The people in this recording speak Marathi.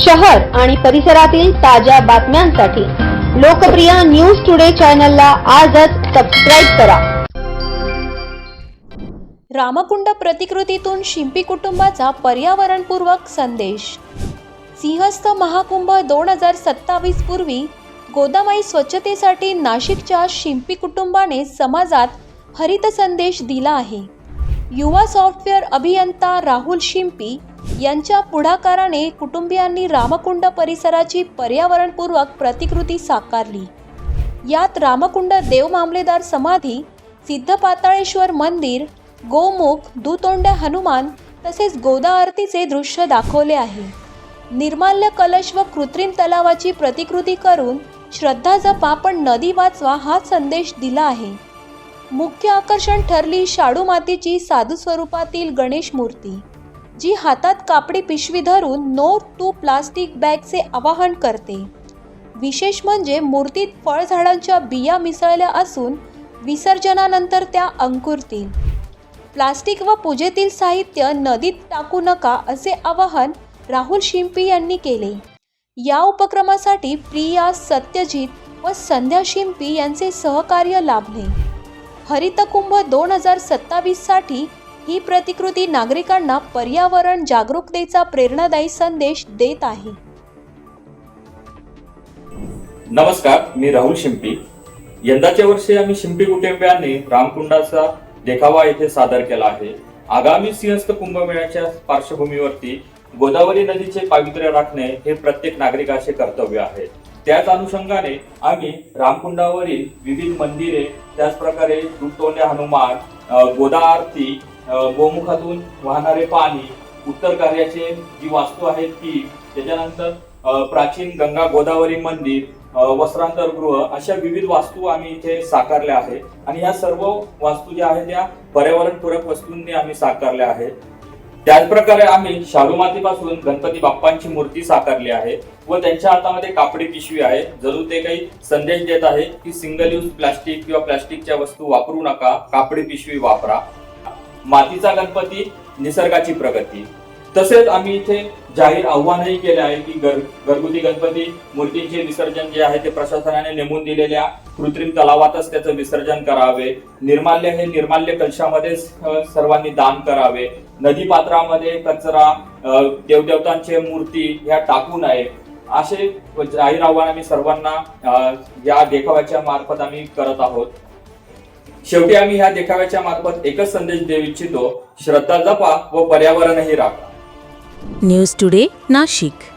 शहर आणि परिसरातील ताज्या बातम्यांसाठी लोकप्रिय न्यूज टुडे चॅनलला आजच सबस्क्राईब करा. रामकुंड प्रतिकृतीतून शिंपी कुटुंबाचा पर्यावरणपूर्वक संदेश. सिंहस्थ महाकुंभ दोन हजार सत्तावीस पूर्वी गोदामाई स्वच्छतेसाठी नाशिकच्या शिंपी कुटुंबाने समाजात हरित संदेश दिला आहे. युवा सॉफ्टवेअर अभियंता राहुल शिंपी यांच्या पुढाकाराने कुटुंबियांनी रामकुंड परिसराची पर्यावरणपूर्वक प्रतिकृती साकारली. यात रामकुंड देव मामलेदार समाधी सिद्धपाताळेश्वर मंदिर गोमुख दुतोंड हनुमान तसेच गोदा आरतीचे दृश्य दाखवले आहे. निर्माल्य कलश व कृत्रिम तलावाची प्रतिकृती करून श्रद्धा जपा पण नदी वाचवा हा संदेश दिला आहे. मुख्य आकर्षण ठरली शाडू मातीची साधू स्वरूपातील गणेश मूर्ती. जी हातात कापडी पिशवी धरून नो टू प्लास्टिक बॅगचे आवाहन करते. विशेष म्हणजे मूर्तीत फळझाडांच्या बिया मिसळल्या असून विसर्जनानंतर त्या अंकुरतील. प्लास्टिक व पूजेतील साहित्य नदीत टाकू नका असे आवाहन राहुल शिंपी यांनी केले. या उपक्रमासाठी प्रिया सत्यजित व संध्या शिंपी यांचे सहकार्य लाभले. हरितकुंभ दोन हजार सत्तावीससाठी ही प्रतिकृती नागरिकांना पर्यावरण जागरूकतेचा प्रेरणादायी संदेश देत आहे. नमस्कार मी राहुल शिंपी. यंदाच्या वर्षी आम्ही शिंपी कुटुंबियांनी रामकुंडाचा देखावा येथे सादर केला आहे. आगामी सिंहस्थ कुंभमेळ्याच्या पार्श्वभूमीवरती गोदावरी नदीचे पावित्र्य राखणे हे प्रत्येक नागरिकाचे कर्तव्य आहे. त्याच अनुषंगाने आम्ही रामकुंडावरील विविध मंदिरे त्याचप्रकारे दुतोंड्या हनुमान गोदा आरती गोमुखातून वाहणारे पाणी उत्तर कार्याचे जी वास्तू आहेत ती त्याच्यानंतर प्राचीन गंगा गोदावरी मंदिर वस्त्रांतरगृह अशा विविध वास्तू आम्ही इथे साकारल्या आहेत. आणि या सर्व वास्तू ज्या आहेत त्या पर्यावरणपूरक वस्तूंनी आम्ही साकारल्या आहेत. त्याचप्रकारे आम्ही शाडू मातीपासून गणपती बाप्पांची मूर्ती साकारली आहे व त्यांच्या हातामध्ये कापडी पिशवी आहे. जरूर ते काही संदेश देत आहे की सिंगल यूज प्लास्टिक किंवा प्लास्टिकच्या वस्तू वापरू नका कापडी पिशवी वापरा. मातीचा गणपती निसर्गाची प्रगती. तसेच आम्ही इथे जाहीर आव्हानही केले आहे की घर घरगुती गणपती मूर्तींचे विसर्जन जे आहे ते प्रशासनाने नेमून दिलेल्या कृत्रिम तलावातच त्याचं विसर्जन करावे. निर्माल्य हे निर्माल्य कलशामध्ये सर्वांनी दान करावे. नदी पात्रामध्ये कचरा देवदेवतांचे मूर्ती ह्या टाकू नये. असे जाहीर आव्हान आम्ही सर्वांना या देखाव्याच्या मार्फत आम्ही करत आहोत. शेवटी आम्ही ह्या देखाव्याच्या मार्फत एकच संदेश देऊ इच्छितो श्रद्धा जपा व पर्यावरणही राखा. News today Nashik.